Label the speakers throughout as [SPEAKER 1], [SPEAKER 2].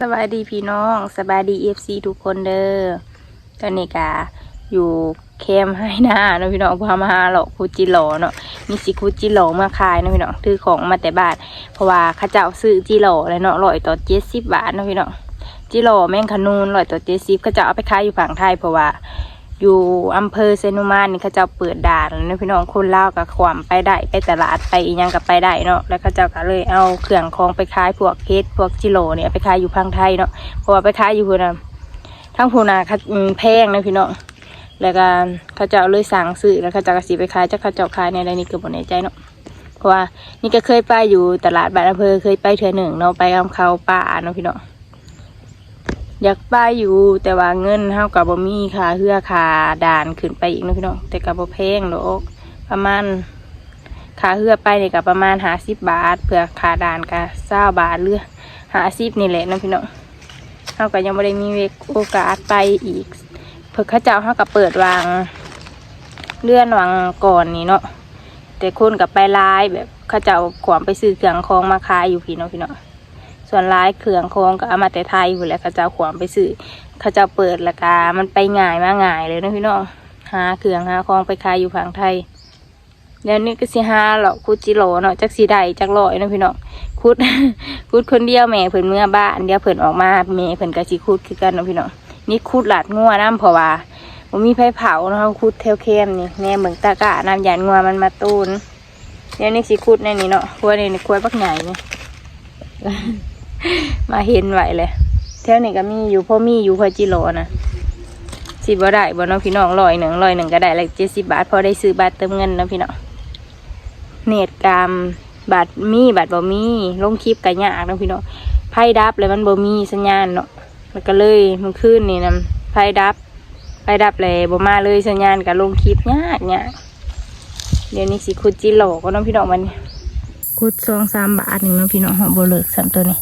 [SPEAKER 1] สบายดีพี่น้องสบายดีเอฟซีทุกคนเด้อตอนนี้กาอยู่เคมให้หน้าเนาะพี่น้องพามาหาหลอกคูจิโร่เนาะมีสิคูจิโร่มาขายเนาะพี่น้องถือของมาแต่บาทเพราะว่าข้าเจ้าซื้อจิโร่เลยเนาะร้อยต่อเจ็ดสิบบาทเนาะพี่น้องจิโร่แม่งขนูนร้อยต่อเจ็ดสิบข้าเจ้าเอาไปขายอยู่ฝั่งไทยเพราะว่า อยู่อำเภอเซนุมานนี่เขาเจ้าเปิดด่านแล้วนะพี่น้องคนเล่ากับความไปได้ไปตลาดไปอีหยังกับไปได้เนาะแล้วเขาเจ้าก็เลยเอาเครื่องของไปขายพวกเพชรพวกจิโร่เนี่ยไปขายอยู่พังไทยเนาะเพราะว่าไปขายอยู่พูนะทั้งพูนาขาอืมแพงนะพี่น้องแล้วก็เขาเจ้าเลยสั่งซื้อแล้วเขาเจ้าก็สีไปขายจะเขาเจ้าขายในอะไรนี่เกือบบนในใจเนาะเพราะว่านี่ก็เคยไปอยู่ตลาดบ้านอำเภอเคยไปเทือหนึ่งเนาะไปกับเขาป่าเนาะพี่น้อง อยากไปอยู่แต่ว่าเงินเท่ากับบ่มีค่าเฮือค่าด่านขึ้นไปอีกนะพี่น้องแต่กับบ่แพงดอกประมาณค่าเฮือไปเนี่ยกับประมาณหาสิบบาทเพื่อค่าด่านกับเศร้าบาทเรือหาสิบนี่แหละนะพี่น้องเท่ากับยังไม่ได้มีเวกโอกาสไปอีกเพื่อข้าเจ้าเท่ากับเปิดวางเลื่อนวางก่อนนี่เนาะแต่คนกับไปร้ายแบบข้าเจ้าขวามไปซื้อเครื่องของมาขายอยู่พี่เนาะพี่เนาะ ส่วนร้ายเครื่องโครงก็เอามาแต่ไทยอยู่แหล้วเขาเจ้าขวามไปซื้อเขาเจ้าเปิดราคามันไปง่ายมาง่ายเลยนะพี่น้องหาเครื่องหาของไปขายอยู่ฝั่งไทยแล้วนี่ก็สิหาหรอกคุดจิโร่เนาะจักสีใดจักลอยเนาะพี่น้องคุดคุดคนเดียวแม่เพิ่นเมื่อบ้านเดียวเพิ่นออกมาแม่เพิ่นก็สิคุดคือกันเนาะพี่น้องนี่คุดหลาดงัวน้ำเพราะว่าบ่มีไผเผาเนาะคุดเทวเข้มนี่แม่เบิ่งตะกะน้ำยานงัวมันมาตูนเดี๋ยวนี้สิคุดในนี่เนาะคัวนี่ครัวบักใหญ่นี่ มาเห็นไหวเลยแถวนี้ก็มีอยู่พ่อมีอยู่พอจิโร่นะสิบ่ได้บ่เน้องพี่น้องร้อยหนึ่งร้อยหนึ่งก็ได้ละเจ็ดสิบบาทพอได้ซื้อบัตรเติมเงินนะพี่น้องเนตกรรมบัตรมีบัตรบ่มีลงคลิปกันยากนะพี่น้องไพ่ดับเลยมันบ่มีสัญญาณเนาะแล้วก็เลยมันขึ้นนี่นะไพ่ดับไพ่ดับเลยบ่มาเลยสัญญาณก็ลงคลิปยากยากเดี๋ยวนี้สิคุดจิโร่ก็น้องพี่น้องมันคุดสองสามบาทหนึ่งเนาะพี่น้องหอมโบเลิกสันตัวนี้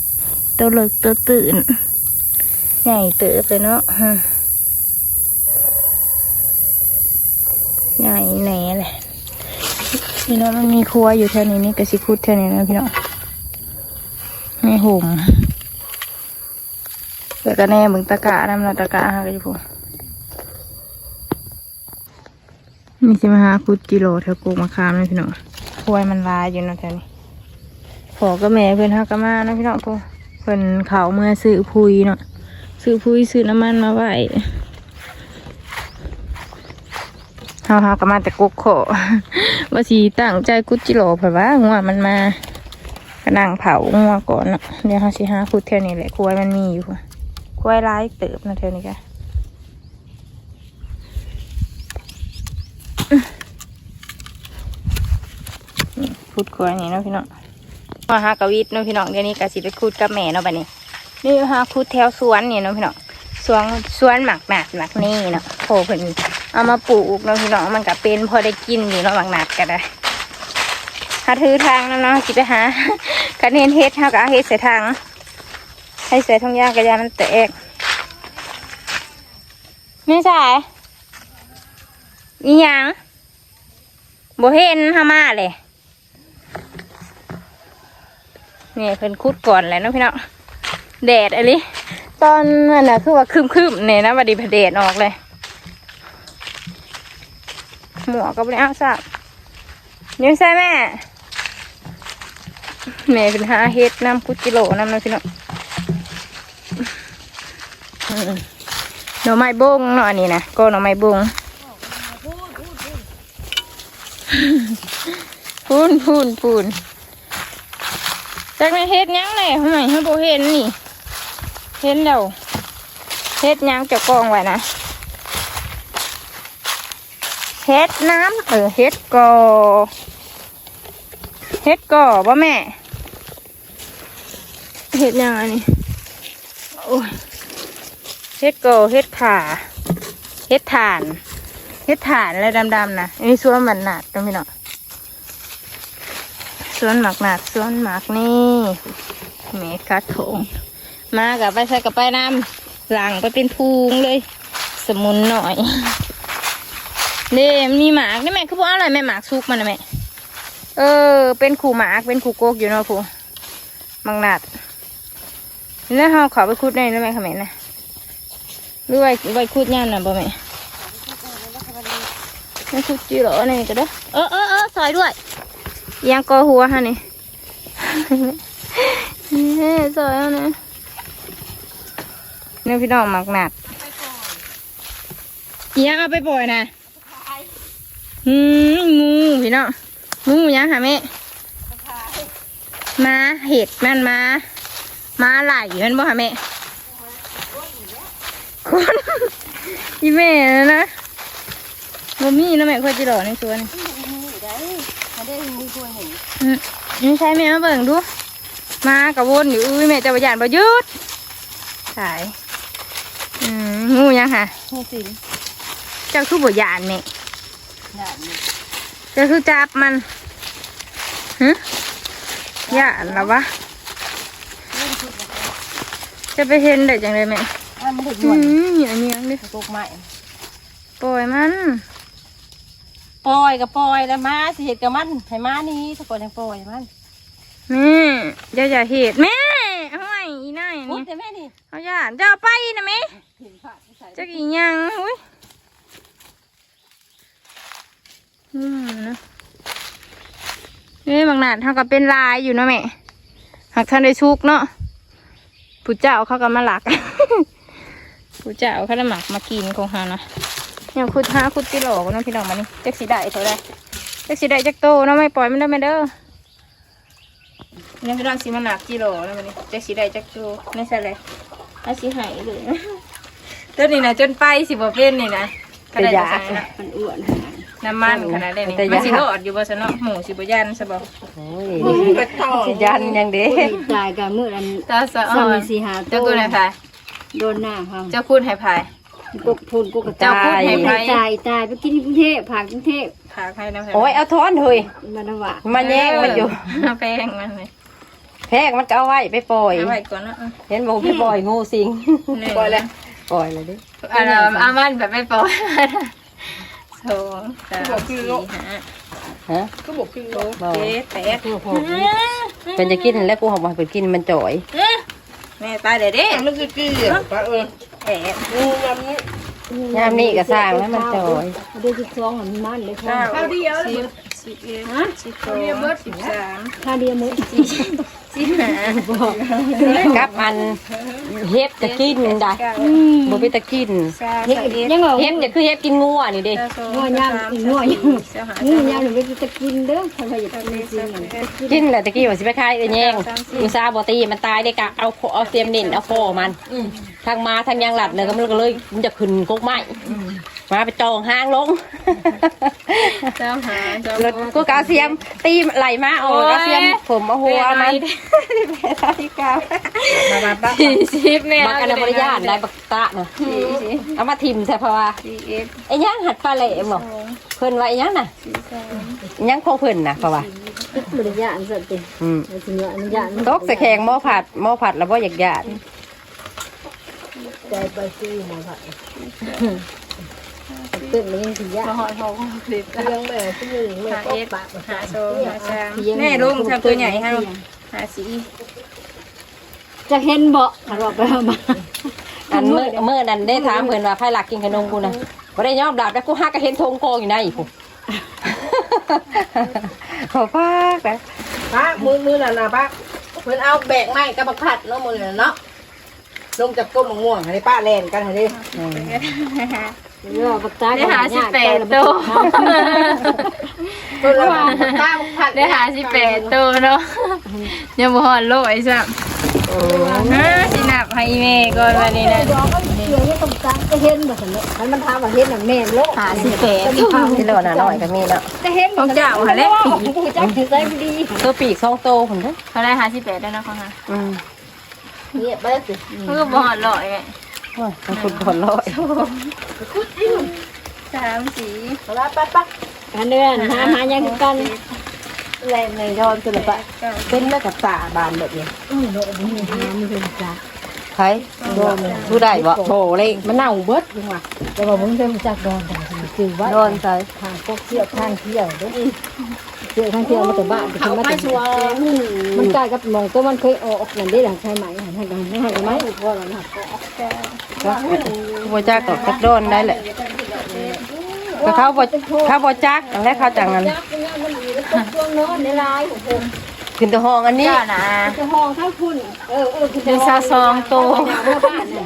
[SPEAKER 1] ตัวเลิกตัวตื่น ใหญ่เติบเลยเนาะใหญ่แหน่เลยพี่น้องมันมีครัวอยู่แถวนี้นี่กระสิคุดแถวนี้นะพี่น้องไม่ห่มแต่ก็แน่มึงตะกะน้ำละตะกะฮะก็จะพูดนี่สิมาหาคุดกิโลแถวโกูมาคามเลยพี่น้องครัวมันลายอยู่เนาะแถวนี้พอก็แม่เพื่อนฮักก็มานะพี่น้องพูเพิ่นเขาเมื่อซื้อพุยเนาะซื้อพุยซื้อน้ำมันมาไว้เฮาเฮาก็มาแต่กกโขว่าสีตั้งใจกุจิโร่เผื่อว่างัวมันมาก็นั่งเผางัวก่อนเนาะเดี๋ยวเฮาสิหาคุดแถวนี้แหละควายมันมีอยู่ค่ะควายร้ายเติบนะแถวนี้กะนี่คุดควายนี่เนาะพี่เน้อง มาหากวิทย์เนาะพี่น้องเดี๋ยวนี้กะสิไปคูดกับแม่เนาะบัดนี้ นี่หาคูดแถวสวนเนี่เนาะพี่น้องสวนสวนหมักหนาดหมักนี่เนาะโผเพิ่นเอามาปลูกเนาะพี่น้องมันก็เป็นพอได้กินอยู่เนาะหมักหนาดก็ได้หาถือทางแล้วเนาะสิไปหากันเห็นเฮ็ดเฮาก็เอาเฮ็ดใส่ทางให้ใส่ทงยางกระยามันแตกนี่ใช่อีหยังบ่เห็นเฮามาเลย นี่เพิ่นคุดก่อนแหล้วนาะพี่น้องแดดอะไรตอนนั้นนะคือว่าคืมคืมๆเนี่ยนะบัดดีพอแดดออกเลย หมวกก็ไม่ได้เอาสับยังใช่แม่แม่เป็นหาเฮ็ดน้ำกุจิโลน้ำนะพี่น้องหน่อไม้บงเนาะอันนี้นะก็หน่อไม้บงพูนพูนพูน จากนั้นเฮ็ดยังเลยทำไมให้โบเห็นนี่ เห็นแล้วเฮ็ดยังเจะกองไว้นะเฮ็ดน้ำเออเฮ็ดกอเฮ็ดกอบ่แม่เฮ็ดยังอันนี้โอ้ยเฮ็ดกอเฮ็ดขาเฮ็ดถ่านเฮ็ดถ่านอะไรดำๆนะอันนี้ส่วมันหนาดตรงนี้เนาะ สวนหมักหนักสวนหมักนี่เมกัดโถงมากับไปใส่กับไปน้ำหลังไปเป็นพูงเลย สมุนหน่อยเด้มีหมากนี่แม่คือพวกอะไรแม่หมากซุกมันนะแม่เออ เป็นขู่หมากเป็นขู่โกกอยู่เนาะผู้มักหนัดแล้วเฮาขอไปคุดได้แล้วแม่ค่ะแม่นะหรือไว้ไว้คุดย่านน่ะบ่แม่ไม่คุดจีหรอนี่ก็ได้อเออเออเออซอยด้วย ยังกอหัวฮะนี่นี่ซอยเอานะเนี่ยพี่น้องมักหนัดเอียังเอาไปปล่อยนะอืมงูพี่น้องงูยังค่ะแม่มาเห็ดมันมา มาไหลมันบ่ค่ะแม่คนอีแม่นะนะบ่มีนะแม่ค่อยจิหล่อในสวน
[SPEAKER 2] ไม่ไมีคนเห็น
[SPEAKER 1] อืมนี่ใช่แม่มาเบิ่งดู มากระวนอยู่อุ้ยแม่จะประหยัดประยุทธ์ขายอืมงูยังค่ะ
[SPEAKER 2] งูสิง
[SPEAKER 1] เจ้าคือบ่หยานแม่
[SPEAKER 2] หยาดนี่
[SPEAKER 1] เจ้าคือจับมันฮะหยานแล้ววะจะไปเห็นได้จังเลยแม่
[SPEAKER 2] อะมันเห็นหน
[SPEAKER 1] อื
[SPEAKER 2] ว
[SPEAKER 1] เหนียวเหนียดิ
[SPEAKER 2] ตกใหม่
[SPEAKER 1] ปล่อยมัน
[SPEAKER 2] ปล่อยกับปล่อยแล้วมาสิเห็ดกับมันให้มานี่ถ้าปล่อยให้ปล่อยมัน
[SPEAKER 1] แม่อย่าอย่าเหตุแม่เอาไว้อีน่าย
[SPEAKER 2] พุด
[SPEAKER 1] นี่
[SPEAKER 2] แต่แม่นี่
[SPEAKER 1] เอาหยานจะเอาไปนะแม่
[SPEAKER 2] เห็นผ่าที่ใส่
[SPEAKER 1] จะกี่ยังอุ้ยอืมนะนี่บางนาดเท่ากับเป็นลายอยู่เนาะแม่หากท่านได้ชุกเนาะผู้เจ้าเขาก็มาหลักผู้เจ้าเขาได้หมักมากินของเขานะ ยังคุดห้าคุดติโหลกเนาะพี่น้องมานี่จักสีได้เท่าไรจักสีได้จักโตเนาะไม่ปล่อยมันได้ไหมเด้อยังพี่น้องสีมันหนักกิโลแล้วมันนี่จักสีได้จักโตไม่ใช่เลยเอาสีหายเลยตัวนี้นะจนไปสิบ่เป็นนี่นะก็ได้จะใส่นะ
[SPEAKER 2] มันอ้วน
[SPEAKER 1] น้ำมันขนาดนี้นี่มันสิโลดอยู่บ่ซะเนาะหมูสิบ่ยันซะบ่
[SPEAKER 2] โอ้ยสิยันยังเด้ตายกับมืออัน
[SPEAKER 1] ตาสะอ่อ
[SPEAKER 2] ซ้ำ
[SPEAKER 1] น
[SPEAKER 2] มีสีหา
[SPEAKER 1] เจ้าคุณให้พาย
[SPEAKER 2] โดนหน้าครับ
[SPEAKER 1] เจ้าคุณให้พาย
[SPEAKER 2] กุกพูนกุกกระ
[SPEAKER 1] เจ้าพูดให้ไผ
[SPEAKER 2] ตายตายไปกินกรุงเทพผ่านกรุงเทพ
[SPEAKER 1] พาให้น้ำ
[SPEAKER 3] โอ้ยเอาท้อนเฮ้ย
[SPEAKER 2] มานวะ
[SPEAKER 3] มาแย่งมันอยู่
[SPEAKER 1] แป้งมันเลย
[SPEAKER 3] แพกมันก็เอาไว้ไปปล่อย
[SPEAKER 1] เอาไว้ก่อนเนาะ
[SPEAKER 3] เห็นบอกไปปล่อยงูสิง
[SPEAKER 1] ปล่อยแล้ว
[SPEAKER 3] ปล่อยเลยดิ
[SPEAKER 1] อันนั้นเอามันแบบไม่ปล่อยสองสามสี่ห้า
[SPEAKER 3] ฮะ
[SPEAKER 1] ก็บอกคือโลเจ็ดแปด
[SPEAKER 3] เป็นจะกินแล้วกูหอบมาไปกินมันจ่อย
[SPEAKER 1] แม่ตายเด้เด้
[SPEAKER 4] มันคือกี่อะปะเออ
[SPEAKER 1] แปด
[SPEAKER 4] งูมันนี่
[SPEAKER 3] ยามนี้ก็สร้างแล้วมันจ่อย
[SPEAKER 2] เดือนสิบสองมันมันเลยค่ะ
[SPEAKER 1] เก้าสิบสิบเอ็ดสิบสองสิบสาม
[SPEAKER 2] ค่าเดียวมือ
[SPEAKER 1] สิบ ห้า
[SPEAKER 3] กับอันเฮ็บจะกินได้
[SPEAKER 1] เก้า
[SPEAKER 3] บ่ไปตะกิน
[SPEAKER 1] สามสิบเอ็ด
[SPEAKER 2] ยังเหรอ
[SPEAKER 3] เฮ็บจะคือเฮ็บกินงูอะนี่เด้
[SPEAKER 2] งัวยามงัวยามงัวยามหนูไปจะกินเด้อถ้าอยากกินจริงๆ
[SPEAKER 3] กินแล้วตะกี้ว่าสิไปขายเอ้ยแยงอุตส่าห์บ่ตีมันตายได้กะเอาเอาเสียมเด่นเอาคอมันทางมาทางยางหลัดเลยก็มันก็เลยมันจะขึ้นกกไม้ มาไปจองห้างลง
[SPEAKER 1] เจ้าหาเจ้า
[SPEAKER 3] แล้วกูกเอาเสียม ตีไหลมาเอากเอาเสียม ผมเอาหัวมัน
[SPEAKER 4] มามาปะ
[SPEAKER 1] สี่สิบแม่
[SPEAKER 3] บักอันนั้นบริญาตได้บักตะนะเอามาทิมใช่เพราะว่า
[SPEAKER 1] สี่เอ็ด
[SPEAKER 3] ไอ้ยังหัดปลาแหลมบอกเพิ่นว่าไอ้ยังน่ะ
[SPEAKER 1] สี่สาม
[SPEAKER 3] ไอ้ยังของเพิ่นน่ะเพราะว่า
[SPEAKER 2] บริยานสัตว์ติ
[SPEAKER 3] อืม
[SPEAKER 2] สิเนื้อมันยาน
[SPEAKER 3] ตกใส่แขงหม้อผัดหม้อผัดแล้วบ่อยากญาติ
[SPEAKER 2] ใจไปซื้อมาผัด ตื่นมันยังสิยา
[SPEAKER 1] มาหอยหอกสิบ
[SPEAKER 2] ยังแม่ซื้อแม่
[SPEAKER 1] หา
[SPEAKER 2] ก็
[SPEAKER 1] เอ็ด
[SPEAKER 2] ปะ
[SPEAKER 1] หาโซหาสามแม่ลุงทำตัวใหญ่ให้หาสี่
[SPEAKER 2] จะเห็นบ่ถ้าเราไปเอามา
[SPEAKER 3] อันเมื่อเมื่อนั้นได้ถามเพิ่นว่าไผหลักกินขนมกูน่ะบ่ได้ยอมรับแล้วกูหาก็เห็นธงกองอยู่ในอีกกูขอพากนะ
[SPEAKER 4] ปะมือมือน่ะนะปะเพิ่นเอาแบกไม้กับบักผัดเนาะมือน่ะเนาะลงจากก้นมะม่วงให้ป้าแลนกันให้ดิ
[SPEAKER 2] เรื่องปักตา
[SPEAKER 1] ได้หาสิบแปดตัว
[SPEAKER 4] เพิ่นเอาตาบักผัด
[SPEAKER 1] ได้หาสิบแปดตัวเนาะยังบ่หอนโลไอ้สัมฮะสินับให้แม่ก่อนวันนี้นะ
[SPEAKER 2] ดอกก็เกี่ยวนี่ตรงกลางจะเห็นบ่ซั่นเนาะมันมันถามว่าเห็นน่ะแม่นโลก
[SPEAKER 1] หาสิบแปด
[SPEAKER 3] ที่เหลือน่ะน้อยก็มีเนาะ
[SPEAKER 2] จะเห็น
[SPEAKER 1] ของเจ้าหาเล็กปี
[SPEAKER 2] จักสิใส่บ่ดี
[SPEAKER 3] ตัวปีกสองโตพุ่นเด้อ
[SPEAKER 1] เขาได้หาสิบแปดแล้วเนาะเขาหา
[SPEAKER 3] อืม
[SPEAKER 2] เงียบไปสิ
[SPEAKER 1] เพื่อบ่หอนโลไอ้ แม่
[SPEAKER 3] โอ้ยมันคุณผลร้อย
[SPEAKER 1] สามสี่
[SPEAKER 4] เอาละปะปะ
[SPEAKER 2] กันเดือนหาหายังกัน
[SPEAKER 3] แรงในยอดสุดปะ
[SPEAKER 1] เก้า
[SPEAKER 3] เป็นแม่กับตาบานแบบนี้
[SPEAKER 2] อือโดดนี่หามันเป็นจ้า
[SPEAKER 3] ใครโดนดูได้บ่โถเลยมันเน่าเบิด
[SPEAKER 2] จังว่าแต่ว่ามึงจะจักดอนได้คือว่า
[SPEAKER 3] โดนใส่
[SPEAKER 2] ทางพวกเที่ยวทางเที่ยวเด้อ
[SPEAKER 5] เที่ยวทั้งเที่ยวมาแต่บ้าน
[SPEAKER 2] เขาไปชัวร์
[SPEAKER 5] มันใกล้กับหมองตัวมันเคยออกนั่นได้หลังใช่ไหมให้กันให้กันไหมพอแล้วนะ
[SPEAKER 3] บ่จักก็จักโดนได้แหละก็เขาบ่เขาบ่จักแล้วเขาจังนั้น
[SPEAKER 5] ยักษ์เนี่ยมันอยู่ในต้นช่วงโน้นในลายของผม
[SPEAKER 3] ขึ้นแตัวห้องอันนี้
[SPEAKER 1] เจ้านะ
[SPEAKER 5] จะห้องทั้งคุณเออเออคุณ
[SPEAKER 1] เดซาซองโต
[SPEAKER 5] บ้านเนี่ย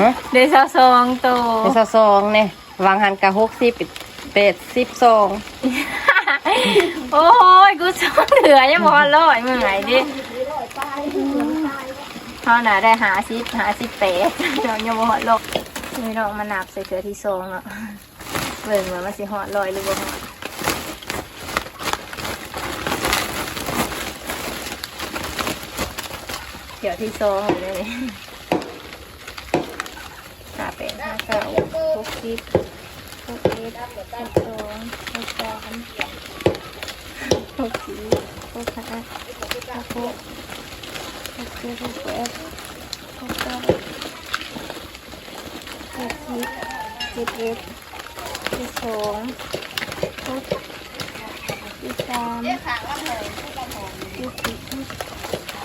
[SPEAKER 3] ฮะ
[SPEAKER 1] เดซาซองโต
[SPEAKER 3] เป็นซองๆเนี่ยวางหันกะ60 80ซอง
[SPEAKER 1] โอ้ยกูสองเหลือยังบ่ร้อยมึงไงดิเท่าน่ะได้หาซิปหาซิปเป๊ะเดี๋ยวยังบอดโลกนี่น้องมานับใส่เถือที่ซองอะเบิ่งว่ามันสิฮอดร้อยหรือบ่ฮอดเดี๋ยวที่ซองเลยห้าแปดห้าเก้าหกสิบหกเอ็ดหกสองหกสาม หกสี่หกห้าหกหกหกเจ็ดหกแปดหกเก้าหกสิบเจ็ดเอ็ดเจ็ดสองหกเจ็ดสามเจ็ดสี่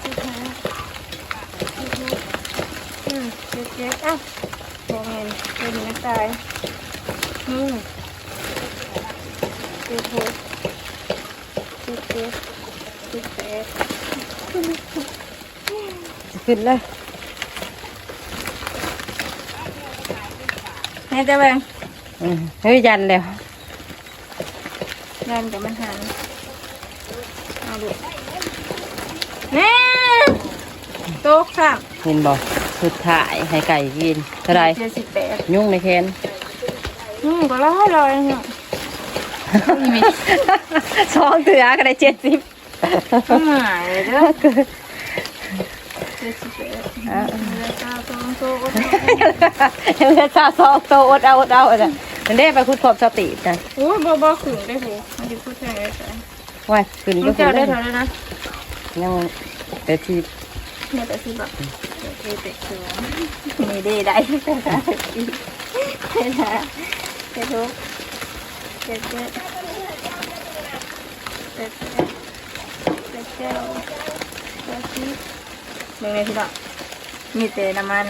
[SPEAKER 1] เจ็ดห้าเจ็ดหกอืมเจ็ดเจ็ดอะโมเมนเป็นนักตายอืมเจ็ดหกเจ็ ดเจ็ดเจ็ดแปด
[SPEAKER 3] ขึ้นเลย
[SPEAKER 1] ให้จ้าแบง
[SPEAKER 3] อืมเฮ้ยยันแล้ว
[SPEAKER 1] ยันกับมันหันเอาดูแม่โต๊ะค่ะ
[SPEAKER 3] เห็นบ่สุดท้ายให้ไก่กินเท่าไร
[SPEAKER 1] เจ็ดสิบแปด
[SPEAKER 3] ยุ่งในแคน
[SPEAKER 1] อืมก็ร้อยร้อยเนี่ย
[SPEAKER 3] สองเถือก็ได้เจ็ดสิบ
[SPEAKER 1] หมายเลยเด้อเจ็ดสิบแปดเหลือเก้าสองโต๊ะ
[SPEAKER 3] เอดซาซอกโตอดเอาอดเอาอะมันได้ไปคุดขอบสตินะ
[SPEAKER 1] โอ้ยบ่บ่ขึ้นได้หูมันจะพูดแค่ไหนใส่
[SPEAKER 3] ว่าขึ้นก็ขึ้
[SPEAKER 1] นได้
[SPEAKER 3] ได้
[SPEAKER 1] เท่าไหร่นะ
[SPEAKER 3] ยังแต่ที่
[SPEAKER 1] เนี่ยแต่สิแบบเจ็ดเจ็ดสองไม่ได้ได้แต่ละทีเจ็ดห้า เจ็ดหกเจ็ดเจ็ดเจ็ดแปดเจ็ดเด็ดสิบเบิ่งพี่น้องมีแต่น้ำมัน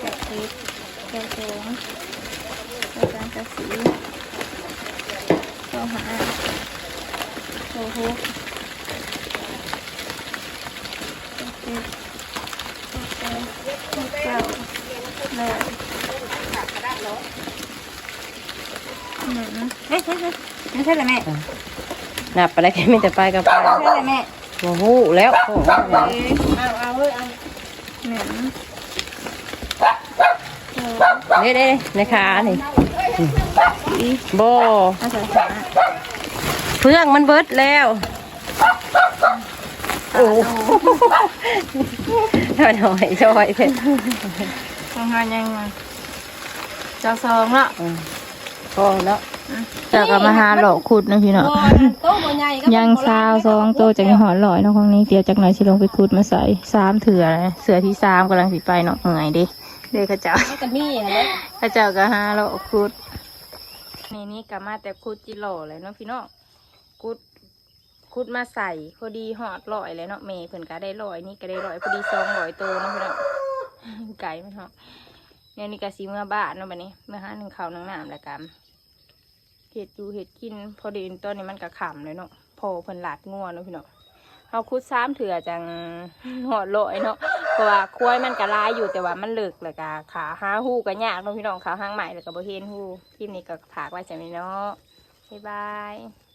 [SPEAKER 1] เจ็ดสิบเจ็ดสองเจ็ดสามเจ็ดสี่เจ็ดห้าเจ็ดหกเจ็ดเจ็ดเก้าเลย เอ๊ะเอ๊ะเอ๊ะไม่ใช่เลยแม่
[SPEAKER 3] นับไปแล้วแค่ไม่แต่ไปกับไป
[SPEAKER 1] ไม่ใช่เลยแม่
[SPEAKER 3] โอ้โหแล้วโอ้โห
[SPEAKER 2] เอาเอาเฮ้ยเอา
[SPEAKER 1] เหม็น
[SPEAKER 3] เด้เด้ในขานี่โบเพื่องมันเบิดแล้วโอ้หน่อยหน่อยช่วยเพื่อน
[SPEAKER 1] ทำงานยังไงเจ้าซองละ
[SPEAKER 3] พอแล้ว
[SPEAKER 1] เจ้าก็มาหาหลอกขุดนะพี่เนาะ
[SPEAKER 2] โต๊ะบ่ใหญ่ก็
[SPEAKER 1] ยังซาวซองโตจากหอนลอยเนาะของนี้เดี๋ยวจากไหนสิลงไปขุดมาใส่สามเถื่อเลยเสือที่สามกำลังสิไปเนาะเหนื่อยดิเด็กเขาเจ้า
[SPEAKER 2] มันก็มีหั่นแหละ
[SPEAKER 1] พระเจ้าก็หาเราคุดนี่นี่ก็มาแต่คุดจิโร่เลยเนาะพี่น้องคุดคุดมาใส่พอดีหอดลอยเลยเนาะเมย์เพิ่นก็ได้ลอยนี่ก็ได้ลอยพอดีสองลอยตัวเนาะพี่น้องไก่ไม่ท้องเนี่ยนี่ก็สีเมื่อบ้านเนาะบัดนี้เมื่อหาหนึ่งข้าวหนึ่งน้ำแล้วกัน เห็ดอยู่เห็ดกิน พอดีตอนนี้มันกระขำเลยเนาะพอเพิ่นหลาดงัวเนาะพี่เนาะเอาคุดซ้ำเถื่อจังหอดลอยเนาะเพราะว่าคุ้ยมันกระลายอยู่แต่ว่ามันเลิกเลยกะขาห้าหูก็ยากเนาะพี่น้องขาห้างใหม่เลยกับ่เฮนหูคลิปนี้ก็ฝากไว้จ้ะพี่น้องบ๊ายบาย